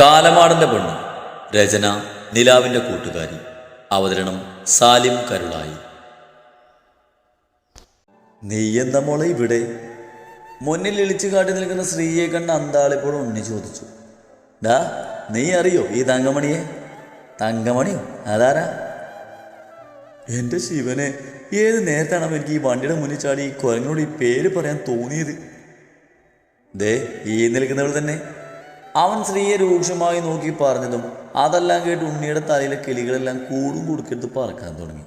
കാലമാടന്റെ പെണ്ണ്. രചന നിലാവിന്റെ കൂട്ടുകാരി. അവതരണം സാലിം കരുളായി. നീ മോളെ ഇവിടെ? മുന്നിൽ ഇളിച്ചു കാട്ടി നിൽക്കുന്ന സ്ത്രീയെ കണ്ട അന്താളിപ്പോൾ ഉണ്ണി ചോദിച്ചു. ഡാ നീ അറിയോ ഈ തങ്കമണിയെ? തങ്കമണിയോ അതാരാ? എന്റെ ശിവനെ ഏത് നേരത്താണ് എനിക്ക് ഈ വണ്ടിയുടെ മുന്നിൽ ചാടി ഈ കുരങ്ങനോട് ഈ പേര് പറയാൻ തോന്നിയത്? ദേ ഈ നിൽക്കുന്നവൾ തന്നെ. അവൻ സ്ത്രീയെ രൂക്ഷമായി നോക്കി പറഞ്ഞതും അതെല്ലാം കേട്ട് ഉണ്ണിയുടെ തലയിലെ കിളികളെല്ലാം കൂടും കൊടുക്കെടുത്ത് പറക്കാൻ തുടങ്ങി.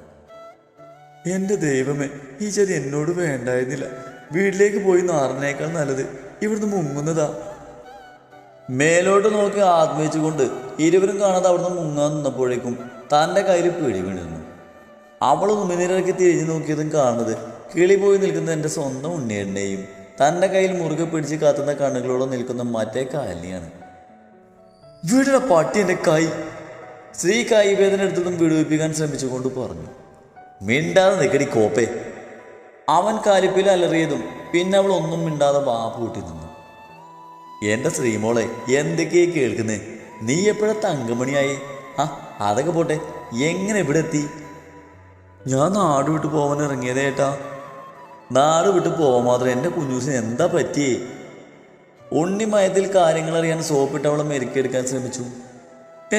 എന്റെ ദൈവമേ ഈ ചെടി എന്നോട് വേണ്ടായിരുന്നില്ല. വീട്ടിലേക്ക് പോയി നാറിനേക്കാൾ നല്ലത് ഇവിടുന്ന് മുങ്ങുന്നതാ. മേലോട്ട് നോക്കി ആത്മയിച്ചുകൊണ്ട് ഇരുവരും കാണാതെ അവിടുന്ന് മുങ്ങാൻ നിന്നപ്പോഴേക്കും തന്റെ കയ്യിൽ പിടി വീണിരുന്നു. അവൾ ഉമിനിരക്കി തിരിഞ്ഞു നോക്കിയതും കാണുന്നത് കിളി പോയി നിൽക്കുന്ന എന്റെ സ്വന്തം ഉണ്ണിയണ്ണയും തന്റെ കയ്യിൽ മുറുകെ പിടിച്ച് കാത്തുന്ന കണ്ണുകളോടെ നിൽക്കുന്ന മറ്റേ കാലിനെയാണ്. വീടിന്റെ പട്ടി എന്റെ കൈ. സ്ത്രീ കൈ വേദന എടുത്തതും വിടുവിപ്പിക്കാൻ ശ്രമിച്ചുകൊണ്ട് പറഞ്ഞു. മിണ്ടാതെ നിൽക്കടി കോപ്പേ. അവൻ കാലിപ്പിൽ അലറിയതും പിന്നെ അവൾ ഒന്നും മിണ്ടാതെ വാപ്പ് കൂട്ടി നിന്നു. എന്റെ ശ്രീമോളെ എന്തൊക്കെയാ കേൾക്കുന്നേ? നീ എപ്പോഴാ തങ്കമണിയായി? ആ അതൊക്കെ പോട്ടെ. എങ്ങനെ ഇവിടെ എത്തി? ഞാൻ നാട് വിട്ട് പോവാൻ ഇറങ്ങിയതേട്ടാ നാട് വിട്ട് പോവാൻ മാത്രം എന്റെ കുഞ്ഞൂസിന് എന്താ പറ്റിയേ? ഉണ്ണിമയത്തിൽ കാര്യങ്ങൾ അറിയാൻ സോപ്പിട്ടവളെ മെരുക്കിയെടുക്കാൻ ശ്രമിച്ചു.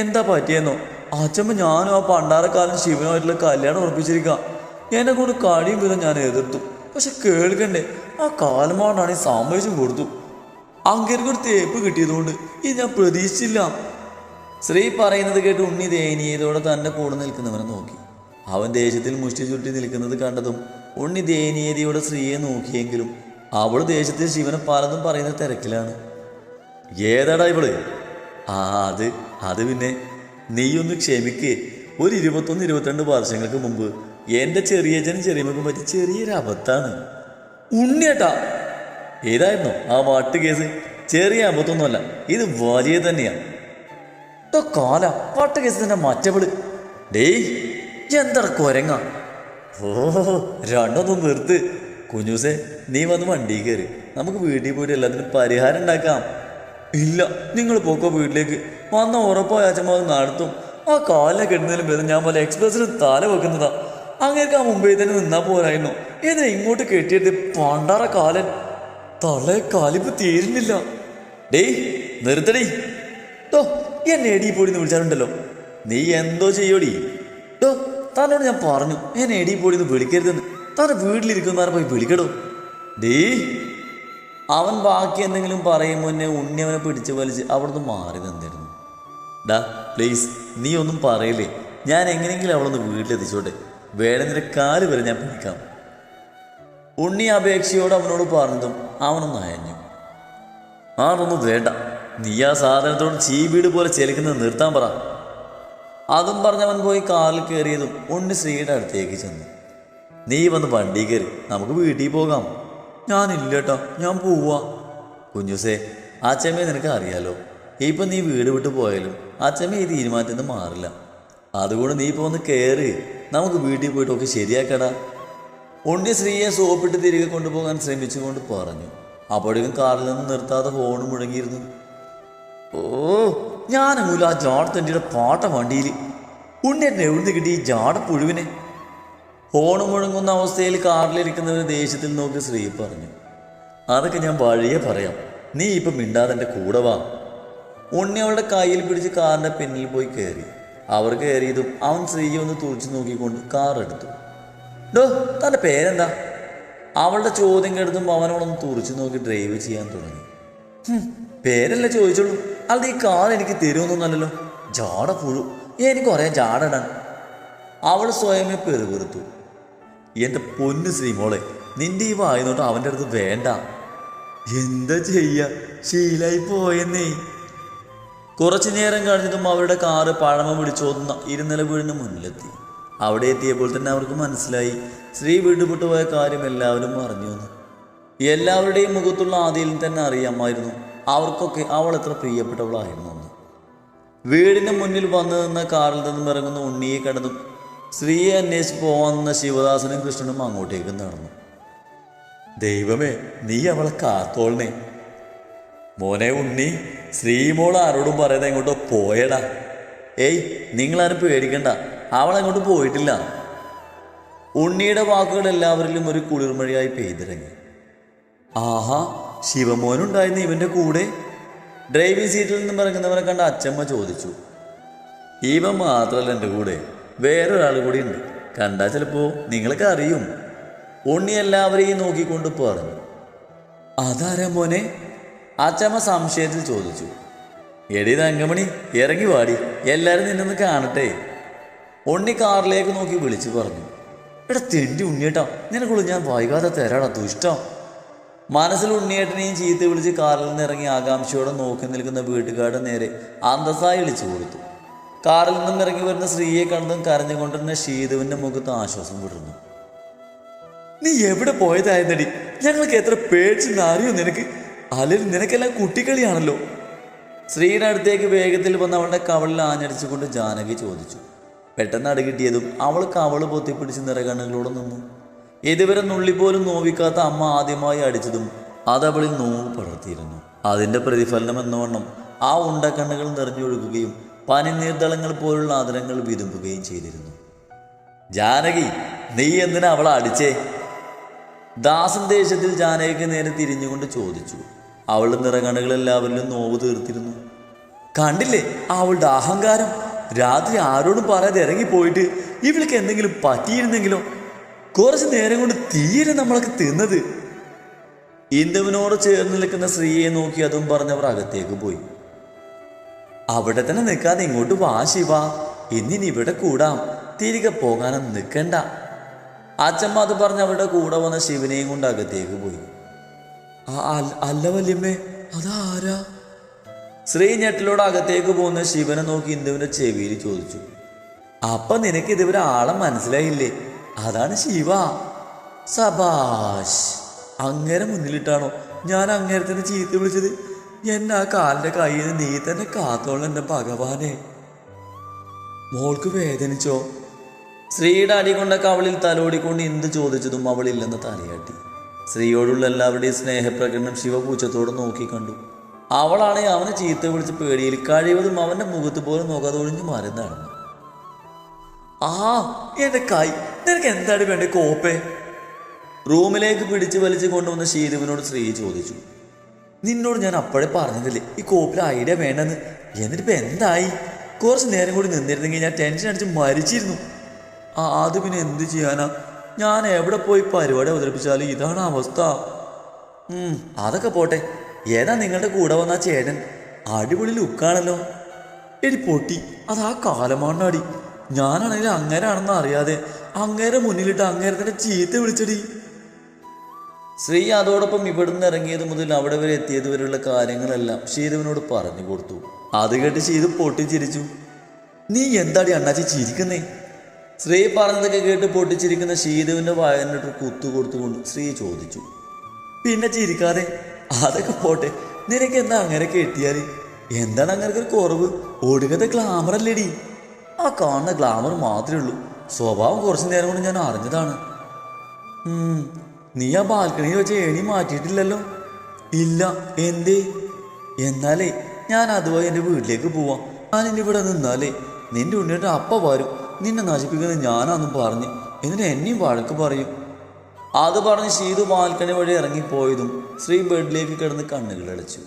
എന്താ പറ്റിയെന്നോ? അച്ഛമ്മ ഞാനും ആ പണ്ടാരക്കാലം ശിവനുമായിട്ടുള്ള കല്യാണം ഉറപ്പിച്ചിരിക്കാം. എന്നെ കൊണ്ട് കഴിയും വിധം ഞാൻ എതിർത്തു. പക്ഷെ കേൾക്കണ്ടേ ആ കാലമാണ്ടാണ് സമ്മതിച്ചും കൊടുത്തു. അങ്ങേർക്ക് ഒരു തേപ്പ് കിട്ടിയതുകൊണ്ട് ഇത് ഞാൻ പ്രതീക്ഷിച്ചില്ല. ശ്രീ പറയുന്നത് കേട്ട് ഉണ്ണി ദയനീയതോടെ തന്നെ കൂടെ നിൽക്കുന്നവനെ നോക്കി. അവൻ ദേഷ്യത്തിൽ മുഷ്ടി ചുറ്റി നിൽക്കുന്നത് കണ്ടതും ഉണ്ണി ദയനീയതയോടെ ശ്രീയെ നോക്കിയെങ്കിലും അവൾ ദേഷ്യത്തിൽ ശിവനെ പലതും പറയുന്ന തിരക്കിലാണ്. ഏതാടാ ഇവൾ? ആ അത് അത് പിന്നെ നീയൊന്ന് ക്ഷമിക്ക്. ഒരു ഇരുപത്തൊന്ന് ഇരുപത്തിരണ്ട് വർഷങ്ങൾക്ക് മുമ്പ് എന്റെ ചെറിയച്ഛനും ചെറിയമ്മക്കും പറ്റി ചെറിയൊരു അബദ്ധാണ് ഉണ്ണിയേട്ടാ! ഏതായിരുന്നു ആ വാട്ട് കേസ്? ചെറിയ അബദ്ധമൊന്നുമല്ല ഇത് വലിയ തന്നെയാ. കാല വാട്ട് കേസ് തന്നെ മറ്റവൾ? ഡേയ് എന്താ കൊരങ്ങ? ഓ രണ്ടൊന്നും നിർത്ത് കുഞ്ഞൂസേ നീ വന്ന് വണ്ടി കയറി. നമുക്ക് വീട്ടിൽ പോയിട്ട് എല്ലാത്തിനും പരിഹാരം ഉണ്ടാക്കാം. ഇല്ല നിങ്ങൾ പോക്കോ വീട്ടിലേക്ക്. വന്ന ഉറപ്പായ അച്ഛമ്മ അത് നടത്തും. ആ കാലിനെ കെട്ടുന്നതിലും ഭേദം ഞാൻ പോലെ എക്സ്പ്രസിന് തല വെക്കുന്നതാ. അങ്ങനെയൊക്കെ ആ മുംബൈ തന്നെ നിന്നാ പോരായിരുന്നു. ഇതിനെ ഇങ്ങോട്ട് കെട്ടിയിട്ട് പണ്ടാറ കാലൻ തളെ കാലിപ്പ് തീരുന്നില്ല. ഡേയ് നിർത്തടി. ടോ എന്നെ എടി പൊടിന്ന് വിളിച്ചാലുണ്ടല്ലോ. നീ എന്തോ ചെയ്യോടി? ടോ തന്നോട് ഞാൻ പറഞ്ഞു എന്നെ എടി പൊടിന്ന് വിളിക്കരുതെന്ന്. താൻ വീട്ടിലിരിക്കുന്നവരെ പോയി വിളിക്കടോ. ഡേ അവൻ ബാക്കി എന്തെങ്കിലും പറയും മുന്നേ ഉണ്ണി അവനെ പിടിച്ച് വലിച്ച് അവിടുന്ന് മാറി നിന്നിരുന്നു. ഡാ പ്ലീസ് നീ ഒന്നും പറയില്ലേ? ഞാൻ എങ്ങനെയെങ്കിലും അവളൊന്ന് വീട്ടിലെത്തിച്ചോട്ടെ. വേറെ നിന്റെ കാൽ വരെ ഞാൻ പിടിക്കാം. ഉണ്ണി അപേക്ഷയോട് അവനോട് പറഞ്ഞതും അവനൊന്ന് അയഞ്ഞു. ആണൊന്നും വേണ്ട. നീ ആ സാധനത്തോട് ചീവീട് പോലെ ചെലിക്കുന്നത് നിർത്താൻ പറ. അതും പറഞ്ഞവൻ പോയി കാറിൽ കയറിയതും ഉണ്ണി ശ്രീയുടെ അടുത്തേക്ക് ചെന്നു. നീ വന്ന് വണ്ടി കയറി. നമുക്ക് വീട്ടിൽ പോകാം. ഞാനില്ലേട്ടാ. ഞാൻ പോവാ. കുഞ്ഞുസേ അച്ഛമ്മയെ നിനക്ക് അറിയാലോ. ഇപ്പം നീ വീട് വിട്ട് പോയാലും അച്ഛമ്മ ഈ തീരുമാനത്തിൽ നിന്ന് മാറില്ല. അതുകൊണ്ട് നീ ഇപ്പോൾ ഒന്ന് കയറി നമുക്ക് വീട്ടിൽ പോയിട്ടൊക്കെ ശരിയാക്കടാ. ഉണ്ണി സ്ത്രീയെ സോപ്പിട്ട് തിരികെ കൊണ്ടുപോകാൻ ശ്രമിച്ചുകൊണ്ട് പറഞ്ഞു. അപ്പോഴേക്കും കാറിൽ നിന്ന് നിർത്താതെ ഫോൺ മുഴങ്ങിയിരുന്നു. ഓ ഞാനങ്ങൂല ആ ജാടത്തണ്ടിയുടെ പാട്ട വണ്ടിയിൽ ഉണ്ണി എന്നെ എവിടുന്ന് കിട്ടി ഈ ജാട പുഴുവിനെ ഹോണ് മുഴങ്ങുന്ന അവസ്ഥയിൽ കാറിലിരിക്കുന്നവര് ദേഷ്യത്തിൽ നോക്കി ശ്രീ പറഞ്ഞു. അതൊക്കെ ഞാൻ വഴിയെ പറയാം. നീ ഇപ്പം മിണ്ടാതെ എന്റെ കൂടെ വാ. ഉണ്ണി അവളുടെ കയ്യിൽ പിടിച്ച് കാറിന്റെ പിന്നിൽ പോയി കയറി. അവർ കയറിയതും അവൻ ശ്രീയെ ഒന്ന് തുറച്ചു നോക്കിക്കൊണ്ട് കാർ എടുത്തു. ഡോ തന്റെ പേരെന്താ? അവളുടെ ചോദ്യം കേട്ടതും അവനോടൊന്ന് തുറച്ചു നോക്കി ഡ്രൈവ് ചെയ്യാൻ തുടങ്ങി. പേരല്ല ചോദിച്ചോളൂ. അല്ലെങ്കിൽ ഈ കാർ എനിക്ക് തരുമെന്നൊന്നല്ലോ ജാട പുഴു. എനിക്ക് കുറേ ജാട അവൾ സ്വയമേ പെറുപെറുത്തു. എന്റെ പൊന്നു ശ്രീമോളെ നിന്റെ ഈ വായനോട്ട് അവന്റെ അടുത്ത് വേണ്ട. എന്താ ചെയ്യ? ശീലായി പോയെന്നേ. കുറച്ചു നേരം കഴിഞ്ഞതും അവരുടെ കാറ് പഴമ പിടിച്ചോതുന്ന ഇരുനില വീടിന് മുന്നിലെത്തി. അവിടെ എത്തിയപ്പോൾ തന്നെ അവർക്ക് മനസ്സിലായി. സ്ത്രീ വീട്ടുപെട്ടു പോയ കാര്യം എല്ലാവരും അറിഞ്ഞു എന്ന്. എല്ലാവരുടെയും മുഖത്തുള്ള ആദിയിൽ തന്നെ അറിയാമായിരുന്നു. അവർക്കൊക്കെ അവൾ എത്ര പ്രിയപ്പെട്ടവളായിരുന്നു വീടിന് മുന്നിൽ വന്നു നിന്ന കാറിൽ നിന്നും ഇറങ്ങുന്ന ഉണ്ണിയെ കണ്ടതും സ്ത്രീയെ അന്വേഷിച്ച് പോകുന്ന ശിവദാസനും കൃഷ്ണനും അങ്ങോട്ടേക്ക് നടന്നു. ദൈവമേ നീ അവളെ കാത്തോളണേ. മോനെ ഉണ്ണി ശ്രീമോൾ ആരോടും പറയുന്നത് എങ്ങോട്ടോ പോയടാ. ഏയ് നിങ്ങളാരും പേടിക്കണ്ട. അങ്ങോട്ട് പോയിട്ടില്ല. ഉണ്ണിയുടെ വാക്കുകൾ എല്ലാവരിലും ഒരു കുളിർമഴയായി പെയ്തിറങ്ങി. ആഹാ ശിവമോനുണ്ടായിരുന്നു ഇവന്റെ കൂടെ? ഡ്രൈവിംഗ് സീറ്റിൽ നിന്നും ഇറങ്ങുന്നവരെ കണ്ട അച്ചമ്മ ചോദിച്ചു. ഇവൻ മാത്രമല്ല എന്റെ കൂടെ. വേറൊരാൾ കൂടി ഉണ്ട് കണ്ടാൽ ചിലപ്പോൾ നിങ്ങൾക്ക് അറിയും. ഉണ്ണി എല്ലാവരെയും നോക്കിക്കൊണ്ട് പറഞ്ഞു. അതാരാ മോനെ? അച്ചമ്മ സംശയത്തിൽ ചോദിച്ചു. എടി തങ്കമണി ഇറങ്ങി വാടി. എല്ലാവരും നിന്നൊന്ന് കാണട്ടെ. ഉണ്ണി കാറിലേക്ക് നോക്കി വിളിച്ചു പറഞ്ഞു. എടാ തെണ്ടി ഉണ്ണിയേട്ടാ നിനക്കുള്ള ഞാൻ വൈകാതെ തരാടാ ദുഷ്ടം. മനസ്സിൽ ഉണ്ണിയേട്ടനെയും ചീത്ത വിളിച്ച് കാറിൽ നിന്ന് ഇറങ്ങി ആകാംക്ഷയോടെ നോക്കി നിൽക്കുന്ന വീട്ടുകാരുടെ നേരെ അന്തസ്സായി വിളിച്ചു കൊടുത്തു. കാറിൽ നിന്നും ഇറങ്ങി വരുന്ന സ്ത്രീയെ കണ്ടതും കരഞ്ഞുകൊണ്ടിരുന്ന ഷീതുവിന്റെ മുഖത്ത് ആശ്വാസം വിടുന്നു നീ എവിടെ പോയതായിരുന്നടി? ഞങ്ങൾക്ക് എത്ര പേടിച്ചെന്ന് അറിയോ നിനക്ക്? അല്ലെങ്കിൽ നിനക്കെല്ലാം കുട്ടിക്കളിയാണല്ലോ. സ്ത്രീയുടെ അടുത്തേക്ക് വേഗത്തിൽ വന്ന് അവളുടെ കവളിൽ ആഞ്ഞടിച്ചുകൊണ്ട് ജാനകി ചോദിച്ചു. പെട്ടെന്ന് അടുകിട്ടിയതും അവൾ കവൾ പൊത്തിപ്പിടിച്ച് നിറകണ്ണുകളോടെ നിന്നു. ഇതുവരെ നുള്ളി പോലും നോവിക്കാത്ത അമ്മ ആദ്യമായി അടിച്ചതും അതവളിൽ നോവ് പടർത്തിയിരുന്നു. അതിന്റെ പ്രതിഫലനം എന്നവണ്ണം ആ ഉണ്ടക്കണ്ണുകൾ നിറഞ്ഞൊഴുകുകയും പനിനീർദളങ്ങൾ പോലുള്ള ആദരങ്ങൾ വിതുമ്പുകയും ചെയ്തിരുന്നു. ജാനകി നീ എന്തിനാ അവളെ അടിച്ചേ? ദാസൻ ദേശത്തിൽ ജാനകിക്ക് നേരെ തിരിഞ്ഞുകൊണ്ട് ചോദിച്ചു. അവളുടെ നിറകണകൾ എല്ലാവരിലും നോവ് തീർത്തിരുന്നു. കണ്ടില്ലേ അവളുടെ അഹങ്കാരം? രാത്രി ആരോടും പറയാതെ ഇറങ്ങിപ്പോയിട്ട് ഇവൾക്ക് എന്തെങ്കിലും പറ്റിയിരുന്നെങ്കിലോ? കുറച്ച് നേരം കൊണ്ട് തീരെ നമ്മളൊക്കെ തിന്നത്. ഇന്ദുവിനോട് ചേർന്ന് നിൽക്കുന്ന സ്ത്രീയെ നോക്കി അതും പറഞ്ഞവർ അകത്തേക്ക് പോയി. അവിടെ തന്നെ നിൽക്കാതെ ഇങ്ങോട്ട് വാ ശിവ. ഇന്നിനി ഇവിടെ കൂടാം. തിരികെ പോകാനൊന്നും നിൽക്കണ്ട. അച്ഛമ്മ അത് പറഞ്ഞ് അവരുടെ കൂടെ വന്ന ശിവനെയും കൊണ്ട് അകത്തേക്ക് പോയി. "ആ, അല്ല- വല്യമ്മേ അതാരാ? ശ്രീ ഞെട്ടിലോട് അകത്തേക്ക് പോകുന്ന ശിവനെ നോക്കി ഇന്ദുവിന്റെ ചെവിയിൽ ചോദിച്ചു. അപ്പൊ നിനക്ക് ഇതുവരെ ആളെ മനസ്സിലായില്ലേ? അതാണ് ശിവ. സബാഷ് അങ്ങേരെ മുന്നിലിട്ടാണോ ഞാൻ അങ്ങേരത്തിന് ചീത്ത വിളിച്ചത്? എന്നെ ആ കാലിന്റെ കയ്യിൽ നിന്ന് നീ തന്നെ കാത്തോളം എന്റെ ഭഗവാനെ. മോൾക്ക് വേദനിച്ചോ? സ്ത്രീയുടെ അടി കൊണ്ട കവളിൽ തലോടിക്കൊണ്ട് എന്ത് ചോദിച്ചതും അവളില്ലെന്ന് തലയാട്ടി. ശ്രീയോടുള്ള എല്ലാവരുടെയും സ്നേഹപ്രകടനം ശിവപൂച്ചത്തോട് നോക്കി കണ്ടു. അവളാണെ അവനെ ചീത്ത വിളിച്ച് പേടിയിൽ കഴിവതും അവന്റെ മുഖത്ത് പോലും നോക്കാതെ ഒഴിഞ്ഞു മാറി നടന്നു. ആ എന്റെ കൈ നിനക്ക് എന്താണ് വേണ്ടേ കോപ്പേ? റൂമിലേക്ക് പിടിച്ചു വലിച്ചു കൊണ്ടുവന്ന ശീതുവിനോട് ശ്രീ ചോദിച്ചു. നിന്നോട് ഞാൻ അപ്പോഴേ പറഞ്ഞതല്ലേ ഈ കോപ്പിൽ ഐഡിയ വേണ്ടെന്ന്. എന്നിട്ടിപ്പോൾ എന്തായി? കുറച്ച് നേരം കൂടി നിന്നിരുന്നെങ്കിൽ ഞാൻ ടെൻഷൻ അടിച്ച് മരിച്ചിരുന്നു. ആ അത് പിന്നെ എന്ത് ചെയ്യാനാ? ഞാൻ എവിടെ പോയി പരിപാടി അവതരിപ്പിച്ചാലും ഇതാണ് അവസ്ഥ. അതൊക്കെ പോട്ടെ. ഏതാ നിങ്ങളുടെ കൂടെ വന്ന ചേട്ടൻ? അടിപൊളി ലുക്കാണല്ലോ. എടി പൊട്ടി അത് ആ കാലമാണടി ഞാനാണെങ്കിൽ അങ്ങേരാണെന്ന് അറിയാതെ അങ്ങേരെ മുന്നിലിട്ട് അങ്ങേരെ തന്നെ ചീത്ത വിളിച്ചടി. ശ്രീ അതോടൊപ്പം ഇവിടുന്ന് ഇറങ്ങിയത് മുതൽ അവിടെ വരെ എത്തിയത് വരെയുള്ള കാര്യങ്ങളെല്ലാം ശീതുവിനോട് പറഞ്ഞു കൊടുത്തു. അത് കേട്ട് ഷീതു പൊട്ടിച്ചിരിച്ചു നീ എന്താടി അണ്ണാച്ചി ചിരിക്കുന്നേ? ശ്രീ പറഞ്ഞതൊക്കെ കേട്ട് പൊട്ടിച്ചിരിക്കുന്ന ശീതുവിന്റെ വായനോട്ട് കുത്തു കൊടുത്തുകൊണ്ട് ശ്രീ ചോദിച്ചു. പിന്നെ ചിരിക്കാതെ? അതൊക്കെ പോട്ടെ. നിനക്ക് എന്താ അങ്ങനെ കെട്ടിയാൽ? എന്താണ് അങ്ങനെ ഒരു കുറവ്? ഒടുക്കത്തെ ഗ്ലാമർ അല്ലേടി? ആ കാണുന്ന ഗ്ലാമർ മാത്രമേ ഉള്ളൂ. സ്വഭാവം കുറച്ചു നേരം കൊണ്ട് ഞാൻ അറിഞ്ഞതാണ്. നീ ആ ബാൽക്കണിയിൽ വെച്ച് ഏണി മാറ്റിയിട്ടില്ലല്ലോ? ഇല്ല എന്തേ? എന്നാലേ ഞാൻ അതുപോലെ എന്റെ വീട്ടിലേക്ക് പോവാം. ഞാൻ ഇനി ഇവിടെ നിന്നാലേ നിന്റെ ഉണ്ണിയുടെ അപ്പ വരും. നിന്നെ നശിപ്പിക്കുന്നത് ഞാനാന്നും പറഞ്ഞ് എന്നിട്ട് എന്നെയും വഴക്ക് പറയും. അത് പറഞ്ഞ് ശീതു ബാൽക്കണി വഴി ഇറങ്ങിപ്പോയതും ശ്രീ ബെഡിലേക്ക് കിടന്ന് കണ്ണുകൾ അടച്ചു.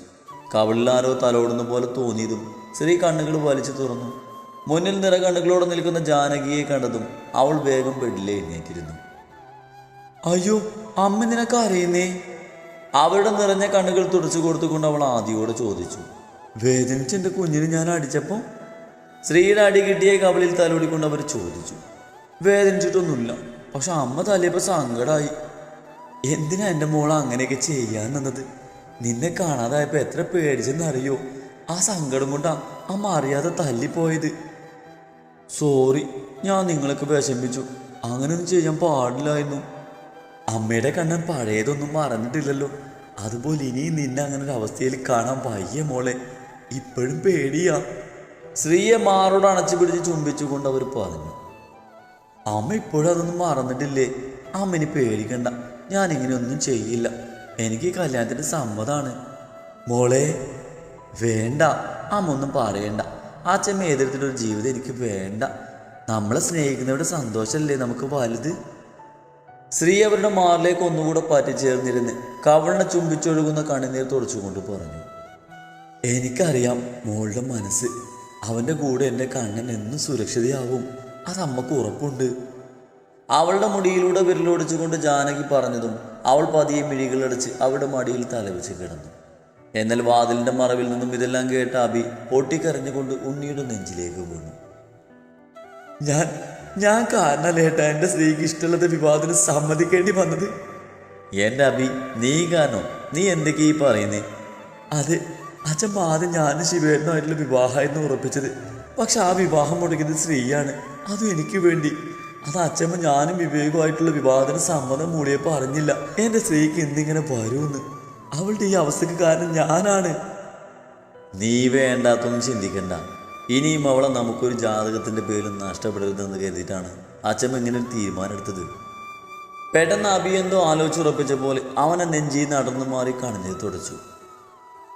ആരോ തലോടുന്ന പോലെ തോന്നിയതും ശ്രീ കണ്ണുകൾ വലിച്ചു തുറന്നു. മുന്നിൽ നിറ കണ്ണുകളോടെ നിൽക്കുന്ന ജാനകിയെ കണ്ടതും അവൾ വേഗം ബെഡിലെ എഴുന്നേറ്റിരുന്നു. അയ്യോ അമ്മ നിനക്ക് അറിയുന്നേ? അവരുടെ നിറഞ്ഞ കണ്ണുകൾ തുടച്ചു കൊടുത്തുകൊണ്ട് അവൾ ആദിയോട് ചോദിച്ചു വേദനിച്ച് എന്റെ കുഞ്ഞിന് ഞാൻ അടിച്ചപ്പോൾ സ്ത്രീയുടെ അടി കിട്ടിയ കവളിൽ തലോടിക്കൊണ്ട് അവർ ചോദിച്ചു വേദനിച്ചിട്ടൊന്നുമില്ല പക്ഷെ അമ്മ തലയപ്പോൾ സങ്കടമായി എന്തിനാ എന്റെ മോൾ അങ്ങനെയൊക്കെ ചെയ്യാൻ നിന്നത് നിന്നെ കാണാതായപ്പോൾ എത്ര പേടിച്ചെന്നറിയോ? ആ സങ്കടം കൊണ്ടാ അമ്മ അറിയാതെ തല്ലിപ്പോയത്. സോറി ഞാൻ നിങ്ങളൊക്കെ വിഷമിച്ചു. അങ്ങനെയൊന്നും ചെയ്യാൻ പാടില്ലായിരുന്നു. അമ്മയുടെ കണ്ണൻ പഴയതൊന്നും മറന്നിട്ടില്ലല്ലോ. അതുപോലെ ഇനിയും നിന്നെ അങ്ങനെ ഒരു അവസ്ഥയിൽ കാണാൻ വയ്യ മോളെ. ഇപ്പോഴും പേടിയാ. ശ്രീയെ മാറോട് അണച്ചു പിടിച്ച് ചുംബിച്ചുകൊണ്ട് അവർ പറഞ്ഞു. അമ്മ ഇപ്പോഴും അതൊന്നും മറന്നിട്ടില്ലേ? അമ്മന് പേടിക്കണ്ട. ഞാനിങ്ങനെ ഒന്നും ചെയ്യില്ല. എനിക്ക് കല്യാണത്തിന്റെ സമ്മതാണ്. മോളെ വേണ്ട. അമ്മ ഒന്നും പറയണ്ട. അച്ഛമ്മ എതിർത്തിട്ടൊരു ജീവിതം എനിക്ക് വേണ്ട. നമ്മളെ സ്നേഹിക്കുന്നവരുടെ സന്തോഷമല്ലേ നമുക്ക് വലുത്? സ്ത്രീ അവരുടെ മാറിലേക്ക് ഒന്നുകൂടെ പറ്റിച്ചേർന്നിരുന്ന് കവളിനെ ചുംബിച്ചൊഴുകുന്ന കണ്ണുനീർ തുടച്ചുകൊണ്ട് പറഞ്ഞു എനിക്കറിയാം മോളുടെ മനസ്സ്. അവന്റെ കൂടെ എന്റെ കണ്ണൻ എന്നും സുരക്ഷിതയാവും. അത് അമ്മയ്ക്ക് ഉറപ്പുണ്ട്. അവളുടെ മുടിയിലൂടെ വിരലോടിച്ചുകൊണ്ട് ജാനകി പറഞ്ഞതും അവൾ പതിയെ മിഴികളടിച്ച് അവളുടെ മടിയിൽ തലവെച്ച് കിടന്നു. എന്നാൽ വാതിലിന്റെ മറവിൽ നിന്നും ഇതെല്ലാം കേട്ട അബി പൊട്ടിക്കരഞ്ഞുകൊണ്ട് ഉണ്ണിയുടെ നെഞ്ചിലേക്ക് വീണു. ഞാൻ ഞാൻ കാരണല്ലേട്ടാ എന്റെ സ്ത്രീക്ക് ഇഷ്ടമുള്ളത് വിവാഹത്തിന് സമ്മതിക്കേണ്ടി വന്നത്. എന്റെ അഭി നീ കാരണോ? നീ എന്തൊക്കെയാ ഈ പറയുന്നേ? അത് അച്ഛൻ ആദ്യം ഞാനും ശിവേട്ടനുമായിട്ടുള്ള വിവാഹമായിരുന്നു ഉറപ്പിച്ചത്. പക്ഷെ ആ വിവാഹം മുടക്കിയത് സ്ത്രീയാണ്. അതും എനിക്ക് വേണ്ടി. അത് അച്ഛമ്മ ഞാനും വിവേകമായിട്ടുള്ള വിവാഹത്തിന് സമ്മതം മൂടിയപ്പോൾ അറിഞ്ഞില്ല. എന്റെ സ്ത്രീക്ക് എന്തിങ്ങനെ വരുമെന്ന്. അവളുടെ ഈ അവസ്ഥക്ക് കാരണം ഞാനാണ്. നീ വേണ്ടാത്തൊന്നും ചിന്തിക്കണ്ട. ഇനിയും അവളെ നമുക്കൊരു ജാതകത്തിന്റെ പേരിൽ നഷ്ടപ്പെടരുതെന്ന് കരുതിയിട്ടാണ് അച്ഛമ്മ ഇങ്ങനെ ഒരു തീരുമാനം എടുത്തത് പെട്ടെന്ന് അബി എന്തോ ആലോചിച്ചുറപ്പിച്ച പോലെ അവനെ നെഞ്ചി നടന്നു മാറി കണിഞ്ഞ് തുടച്ചു.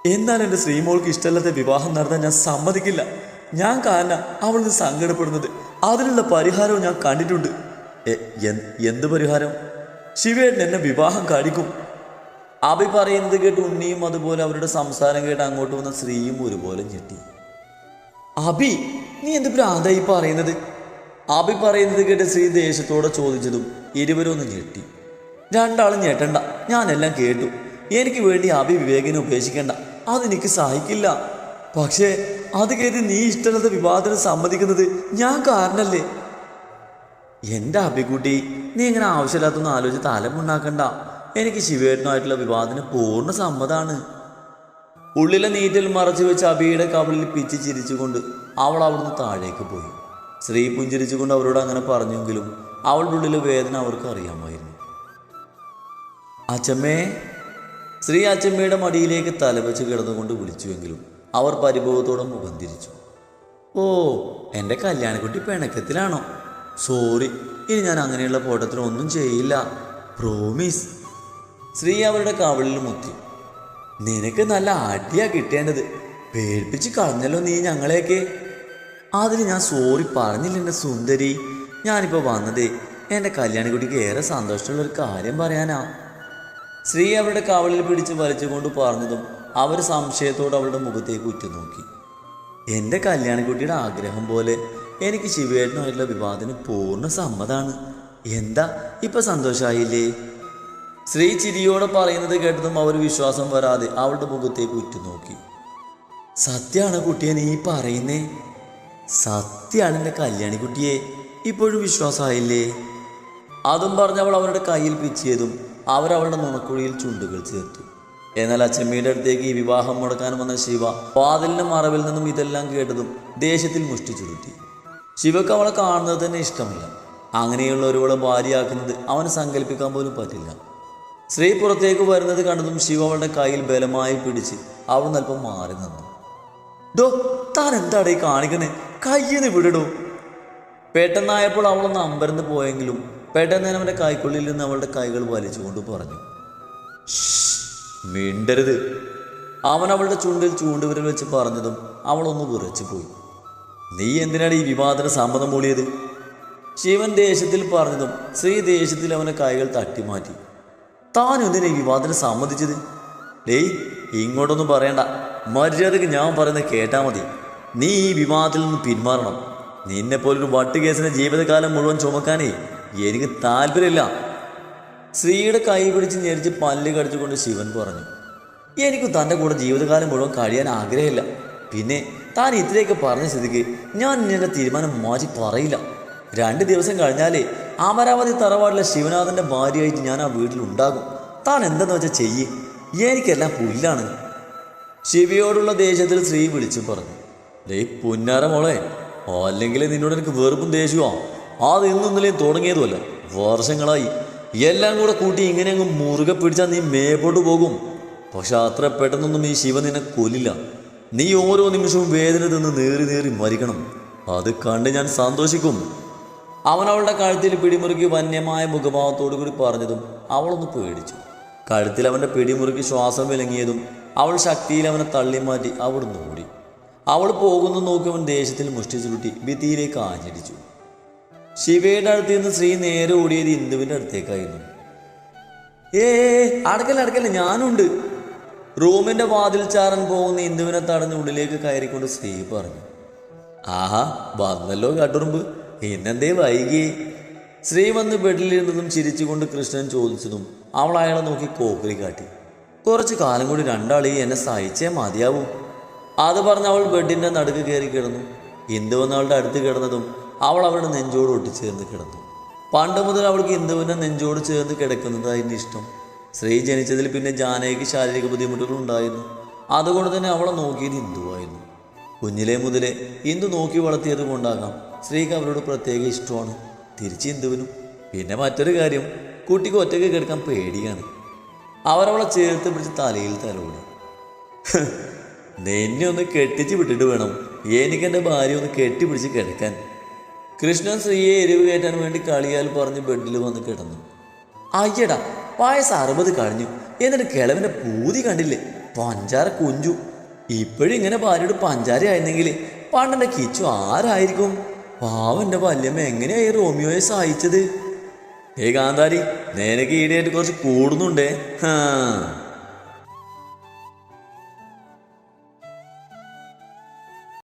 എന്നാൽ എന്റെ ശ്രീമോൾക്ക് ഇഷ്ടമല്ലാത്ത വിവാഹം നടത്താൻ ഞാൻ സമ്മതിക്കില്ല. ഞാൻ കാരണം അവൾ സങ്കടപ്പെടുന്നത്. അതിനുള്ള പരിഹാരവും ഞാൻ കണ്ടിട്ടുണ്ട്. എന്ത് പരിഹാരം? ശിവേട്ടൻ എന്നെ വിവാഹം കഴിക്കും. അബി പറയുന്നത് കേട്ട് ഉണ്ണിയും അതുപോലെ അവരുടെ സംസാരം കേട്ട് അങ്ങോട്ട് വന്ന സ്ത്രീയും ഒരുപോലെ ഞെട്ടി. അബി നീ എന്ത് ഭ്രാന്തായി പറയുന്നത്? അബി പറയുന്നത് കേട്ട് ശ്രീ ദേശത്തോടെ ചോദിച്ചതും ഇരുവരും ഒന്ന് ഞെട്ടി. രണ്ടാളും ഞെട്ടണ്ട ഞാനെല്ലാം കേട്ടു. എനിക്ക് വേണ്ടി അബി വിവേകിനെ ഉപേക്ഷിക്കണ്ട അതെനിക്ക് സഹായിക്കില്ല പക്ഷേ അത് കേട്ട് നീ ഇഷ്ടമുള്ളത് വിവാദത്തിന് സമ്മതിക്കുന്നത് ഞാൻ കാരണല്ലേ? എന്റെ അബിക്കുട്ടി നീ ഇങ്ങനെ ആവശ്യമില്ലാത്തൊന്നും ആലോചിച്ച് തലമുണ്ടാക്കണ്ട. എനിക്ക് ശിവേട്ടനുമായിട്ടുള്ള വിവാദത്തിന് പൂർണ സമ്മതാണ്. ഉള്ളിലെ നീറ്റിൽ മറച്ചു വെച്ച് അബിയുടെ കവിളിൽ പിച്ച് ചിരിച്ചുകൊണ്ട് അവൾ അവിടുന്ന് താഴേക്ക് പോയി. സ്ത്രീ പുഞ്ചിരിച്ചുകൊണ്ട് അവരോട് അങ്ങനെ പറഞ്ഞെങ്കിലും അവളുടെ ഉള്ളിലെ വേദന അവർക്ക് അറിയാമായിരുന്നു. അച്ചമ്മേ സ്ത്രീ അച്ചമ്മയുടെ മടിയിലേക്ക് തലവെച്ച് കിടന്നുകൊണ്ട് വിളിച്ചുവെങ്കിലും അവർ പരിഭവത്തോടെ മുഖം തിരിച്ചു. ഓ എന്റെ കല്യാണക്കുട്ടി പിണക്കത്തിലാണോ? സോറി ഇനി ഞാൻ അങ്ങനെയുള്ള പോട്ടത്തിനൊന്നും ചെയ്യില്ല. പ്രോമിസ്. സ്ത്രീ അവരുടെ കാവളിൽ മുത്തി. നിനക്ക് നല്ല അടിയാ കിട്ടേണ്ടത്. പേടിപ്പിച്ച് കളഞ്ഞല്ലോ നീ ഞങ്ങളെയൊക്കെ. അതിന് ഞാൻ സോറി പറഞ്ഞില്ല സുന്ദരി. ഞാനിപ്പോൾ വന്നതേ എന്റെ കല്യാണിക്കുട്ടിക്ക് ഏറെ സന്തോഷമുള്ള ഒരു കാര്യം പറയാനാ. സ്ത്രീ അവരുടെ കവളിൽ പിടിച്ച് വലിച്ചുകൊണ്ട് പറഞ്ഞതും അവർ സംശയത്തോടെ അവളുടെ മുഖത്തേക്ക് ഉറ്റുനോക്കി. എന്റെ കല്യാണിക്കുട്ടിയുടെ ആഗ്രഹം പോലെ എനിക്ക് ശിവേട്ടനുമായിട്ടുള്ള വിവാദത്തിന് പൂർണ സമ്മതാണ്. എന്താ? ഇപ്പൊ സന്തോഷായില്ലേ? ശ്രീ ചിരിയോടെ പറയുന്നത് കേട്ടതും അവർ വിശ്വാസം വരാതെ അവളുടെ മുഖത്തേക്ക് ഉറ്റുനോക്കി. സത്യാണ് കുട്ടിയെ നീ പറയുന്നേ? സത്യാണ് എന്റെ കല്യാണിക്കുട്ടിയെ ഇപ്പോഴും വിശ്വാസമായില്ലേ? അതും പറഞ്ഞ് അവൾ അവരുടെ കയ്യിൽ പിച്ചിയതും അവരവളുടെ നുണക്കുഴിയിൽ ചുണ്ടുകൾ ചേർത്തു. എന്നാൽ അച്ചമ്മയുടെ അടുത്തേക്ക് ഈ വിവാഹം മുടക്കാൻ വന്ന ശിവ വാതിലിന്റെ മറവിൽ നിന്നും ഇതെല്ലാം കേട്ടതും ദേഷ്യത്തിൽ മുഷ്ടി ചുരുട്ടി. ശിവക്ക് അവളെ കാണുന്നത് തന്നെ ഇഷ്ടമില്ല. അങ്ങനെയുള്ള ഒരുവളെ ഭാര്യയാക്കുന്നത് അവന് സങ്കല്പിക്കാൻ പോലും പറ്റില്ല. സ്ത്രീ പുറത്തേക്ക് വരുന്നത് കണ്ടതും ശിവ അവളുടെ കയ്യിൽ ബലമായി പിടിച്ച് അവൾ നൽപ്പം മാറി നിന്നു. ഡോ താൻ എന്താടേ കാണിക്കണേ? കയ്യെന്ന് വിടടോ. പെട്ടെന്നായപ്പോൾ അവളൊന്ന് അമ്പരന്ന് പോയെങ്കിലും പെട്ടെന്ന് തന്നെ അവന്റെ കൈക്കുള്ളിൽ നിന്ന് അവളുടെ കൈകൾ വലിച്ചുകൊണ്ട് പറഞ്ഞു "ശ്ശ്, മിണ്ടരുത്. അവൻ അവളുടെ ചുണ്ടിൽ ചൂണ്ടുവിരൽ വെച്ച് പറഞ്ഞതും അവളൊന്ന് വിറച്ചു പോയി. നീ എന്തിനാണ് ഈ വിവാദത്തിന് സമ്മതം മൂളിയത്? ശിവൻ ദേഷ്യത്തിൽ പറഞ്ഞതും ശ്രീ ദേഷ്യത്തിൽ അവന്റെ കൈകൾ തട്ടിമാറ്റി. താൻ എന്തിനാ ഈ വിവാദത്തിന് സമ്മതിച്ചത്? ഡേയ് ഇങ്ങോട്ടൊന്നും പറയണ്ട. മര്യാദയ്ക്ക് ഞാൻ പറയുന്നത് കേട്ടാൽ മതി. നീ ഈ വിവാദത്തിൽ നിന്ന് പിന്മാറണം. നിന്നെ പോലൊരു വട്ടുകേസിനെ ജീവിതകാലം മുഴുവൻ ചുമക്കാനേ എനിക്ക് താല്പര്യമില്ല. സ്ത്രീയുടെ കൈ പിടിച്ച് ഞെരിച്ച് പല്ല് കടിച്ചുകൊണ്ട് ശിവൻ പറഞ്ഞു എനിക്ക് തന്റെ കൂടെ ജീവിതകാലം മുഴുവൻ കഴിയാൻ ആഗ്രഹമില്ല. പിന്നെ താൻ ഇത്രയൊക്കെ പറഞ്ഞ സ്ഥിതിക്ക് ഞാൻ നിന്റെ തീരുമാനം മാറ്റി പറയില്ല. രണ്ട് ദിവസം കഴിഞ്ഞാലേ അമരാവതി തറവാടിലെ ശിവനാഥന്റെ ഭാര്യയായിട്ട് ഞാൻ ആ വീട്ടിലുണ്ടാകും താൻ എന്തെന്ന് വെച്ചാൽ ചെയ്യ്. എനിക്കെല്ലാം പുല്ലാണ്. ശിവയോടുള്ള ദേഷ്യത്തിൽ സ്ത്രീ വിളിച്ചു പറഞ്ഞു. ഡേ പുന്നാര മോളെ അല്ലെങ്കിൽ നിന്നോട് എനിക്ക് വെറുപ്പും ദേഷ്യമാ അത് ഇന്നൊന്നിലേയും തുടങ്ങിയതുമല്ല. വർഷങ്ങളായി. എല്ലാം കൂടെ കൂട്ടി ഇങ്ങനെ അങ്ങ് മുറുകെ പിടിച്ചാൽ നീ മേപ്പോട്ട് പോകും. പക്ഷെ അത്ര പെട്ടെന്നൊന്നും ഈ ശിവ നിന്നെ കൊല്ലില്ല. നീ ഓരോ നിമിഷവും വേദന തിന്ന് നേറി നേറി മരിക്കണം. അത് കണ്ട് ഞാൻ സന്തോഷിക്കും. അവൻ അവളുടെ കഴുത്തിൽ പിടിമുറുക്കി വന്യമായ മുഖഭാവത്തോടു കൂടി പറഞ്ഞതും അവളൊന്ന് പേടിച്ചു. കഴുത്തിൽ അവന്റെ പിടിമുറുക്കി ശ്വാസം വിലങ്ങിയതും അവൾ ശക്തിയിൽ അവനെ തള്ളി മാറ്റി അവിടുന്ന് ഓടി. അവൾ പോകുന്ന നോക്കി അവൻ ദേഷ്യത്തിൽ മുഷ്ടി ചുരുട്ടി ഭിത്തിയിലേക്ക് ആഞ്ഞടിച്ചു. ശിവയുടെ അടുത്ത് നിന്ന് ശ്രീ നേരെ ഓടിയത് ഇന്ദുവിന്റെ അടുത്തേക്കായിരുന്നു. ഏ അടക്കല്ല അടക്കല്ല ഞാനുണ്ട്. റൂമിന്റെ വാതിൽ ചാരൻ പോകുന്ന ഇന്ദുവിനെ തടഞ്ഞ് ഉള്ളിലേക്ക് കയറിക്കൊണ്ട് സ്ത്രീ പറഞ്ഞു. ആഹാ വന്നല്ലോ കട്ടുറുമ്പ്. ഇന്നെന്തേ വൈകി? ശ്രീ വന്ന് ബെഡിലിരുന്നതും ചിരിച്ചുകൊണ്ട് കൃഷ്ണൻ ചോദിച്ചതും അവൾ അയാളെ നോക്കി കോക്കറി കാട്ടി. കുറച്ച് കാലം കൂടി രണ്ടാളീ എന്നെ സഹിച്ചേ മതിയാവും. അത് പറഞ്ഞ് അവൾ ബെഡിന്റെ നടുക്ക് കയറി കിടന്നു. ഇന്ദു അവളുടെ അടുത്ത് കിടന്നതും അവൾ അവളുടെ നെഞ്ചോട് ഒട്ടിച്ചേർന്ന് കിടന്നു. പണ്ട് മുതൽ അവൾക്ക് ഇന്ദുവിനെ നെഞ്ചോട് ചേർന്ന് കിടക്കുന്നതായിരുന്നു ഇഷ്ടം. സ്ത്രീ ജനിച്ചതിൽ പിന്നെ ജാനകിക്ക് ശാരീരിക ബുദ്ധിമുട്ടുകൾ ഉണ്ടായിരുന്നു. അതുകൊണ്ട് തന്നെ അവളെ നോക്കിയത് ഇന്ദുവായിരുന്നു. കുഞ്ഞിലെ മുതലേ ഇന്ദു നോക്കി വളർത്തിയത് കൊണ്ടാകാം. സ്ത്രീക്ക് അവരോട് പ്രത്യേക ഇഷ്ടമാണ്. തിരിച്ച് ഹിന്ദുവിനും. പിന്നെ മറ്റൊരു കാര്യം കുട്ടിക്ക് ഒറ്റയ്ക്ക് കിടക്കാൻ പേടിയാണ്. അവരവളെ ചേർത്ത് പിടിച്ച് തലയിൽ തലോടി. നിന്നെ ഒന്ന് കെട്ടിച്ച് വിട്ടിട്ട് വേണം. എനിക്ക് എന്റെ ഭാര്യ ഒന്ന് കെട്ടിപ്പിടിച്ച് കിടക്കാൻ. കൃഷ്ണൻ സ്ത്രീയെ എരിവ് കയറ്റാൻ വേണ്ടി കളിയാൽ പറഞ്ഞ് ബെഡിൽ വന്ന് കിടന്നു. അയ്യടാ വയസ്സ് അറുപത് കഴിഞ്ഞു. എന്നിട്ട് കിളവിന്റെ പൂതി കണ്ടില്ലേ? പഞ്ചാര കുഞ്ചു. ഇപ്പോഴും ഇങ്ങനെ ഭാര്യയോട് പഞ്ചാര ആയിരുന്നെങ്കിൽ പണ്ടെന്റെ കിച്ചു ആരായിരിക്കും? പാവന്റെ വല്യമ്മ എങ്ങനെയായി റോമിയോയെ സഹായിച്ചത്? ഏ കാന്താരി നിനക്ക് ഈടായിട്ട് കുറച്ച് കൂടുന്നുണ്ടേ? ഹാ.